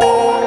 Música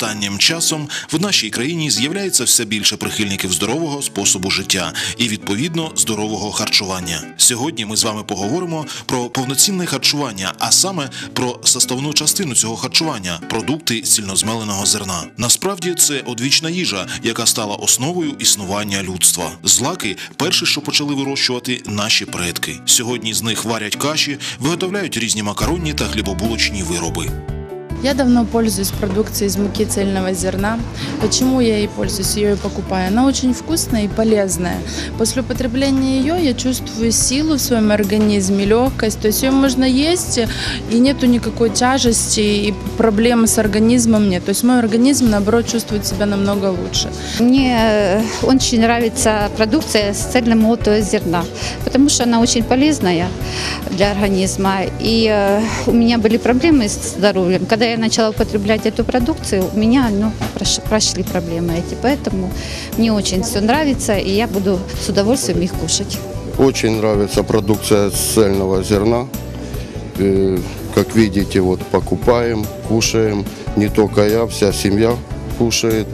Останнім часом в нашій країні з'являється все більше прихильників здорового способу життя і відповідно здорового харчування. Сьогодні ми з вами поговоримо про повноцінне харчування, а саме про составну частину цього харчування продукти цільнозмеленого зерна. Насправді це одвічна їжа, яка стала основою існування людства. Злаки перші, що почали вирощувати наші предки. Сьогодні з них варять каші, виготовляють різні макаронні та хлібобулочні вироби. Я давно пользуюсь продукцией из муки цельного зерна. Почему я ей пользуюсь, ее и покупаю? Она очень вкусная и полезная. После употребления ее я чувствую силу в своем организме, легкость. То есть ее можно есть, и нету никакой тяжести, и проблем с организмом нет. То есть мой организм, наоборот, чувствует себя намного лучше. Мне э, очень нравится продукция с цельномолотого зерна, потому что она очень полезная для организма. И э, у меня были проблемы с здоровьем. Когда я начала употреблять эту продукцию, у меня ну, прош- прошли проблемы эти. Поэтому мне очень все нравится, и я буду с удовольствием их кушать. Очень нравится продукция цельного зерна. Э, Как видите, вот покупаем, кушаем. Не только я, вся семья кушает.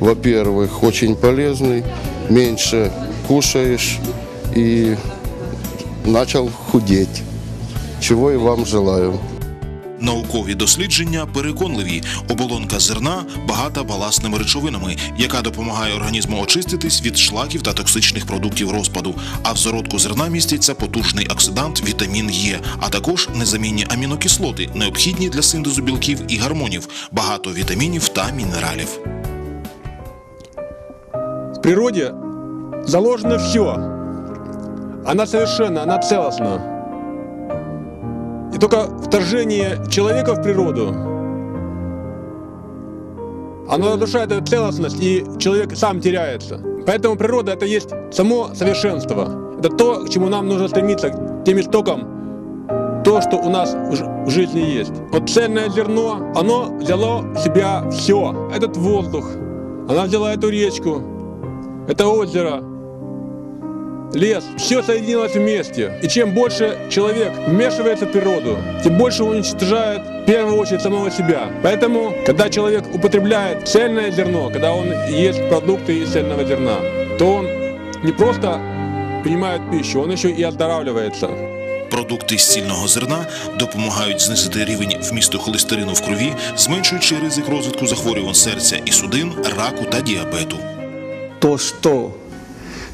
Во-первых, очень полезный. Меньше кушаешь и начал худеть. Чего и вам желаю. Наукові дослідження переконливі. Оболонка зерна багата баласними речовинами, яка допомагає організму очиститись від шлаків та токсичних продуктів розпаду. А в зародку зерна міститься потужний оксидант вітамін Е, а також незамінні амінокислоти, необхідні для синтезу білків і гормонів, багато вітамінів та мінералів. В природе заложено все. Она совершенна, она целостна. И только вторжение человека в природу, оно разрушает эту целостность, и человек сам теряется. Поэтому природа это есть само совершенство. Это то, к чему нам нужно стремиться, к тем истокам, то, что у нас в жизни есть. Вот цельное зерно, оно взяло в себя все. Этот воздух, она взяла эту речку, это озеро, лес, все соединилось вместе. И чем больше человек вмешивается в природу, тем больше он уничтожает в первую очередь самого себя. Поэтому, когда человек употребляет цельное зерно, когда он ест продукты из цельного зерна, то он не просто принимает пищу, он еще и оздоравливается. Продукти з цільного зерна допомагають знизити рівень вмісту холестерину в крові, зменшуючи ризик розвитку захворювань серця і судин, раку та діабету. то, что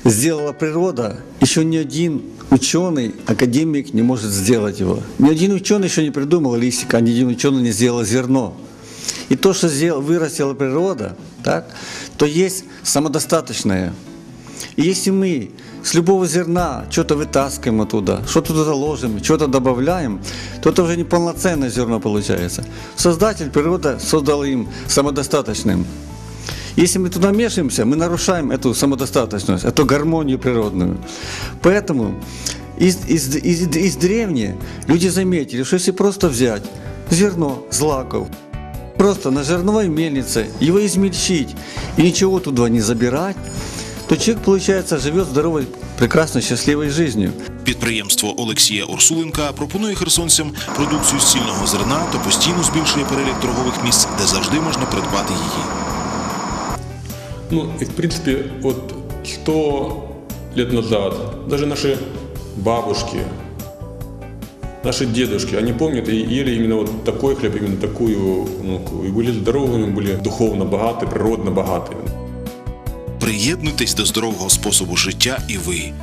сделала природа, еще ни один ученый, академик не может сделать его. Ни один ученый еще не придумал листика, ни один ученый не сделал зерно. И то, что сделал, вырастила природа, так, то есть самодостаточное. И если мы с любого зерна что-то вытаскиваем оттуда, что-то туда ложим, что-то добавляем, то это уже не полноценное зерно получается. Создатель, природа создал им самодостаточным. Если мы туда мешаемся, мы нарушаем эту самодостаточность, эту гармонию природную. Поэтому из, из, из, из древние люди заметили, что если просто взять зерно злаков, просто на жерновой мельнице его измельчить и ничего туда не забирать, то человек, получается, живет здоровой, прекрасной, счастливой жизнью. Підприємство Олексія Урсуленка пропонує херсонцям продукцію з цільного зерна та постійно збільшує перелік торгових місць, де завжди можна придбати її. Ну, и в принципе, вот сто лет назад даже наши бабушки, наши дедушки, они помнят и ели именно вот такой хлеб, именно такую муку. И были здоровыми, были духовно богаты, природно богаты. Приєднуйтесь до здорового способу життя і ви.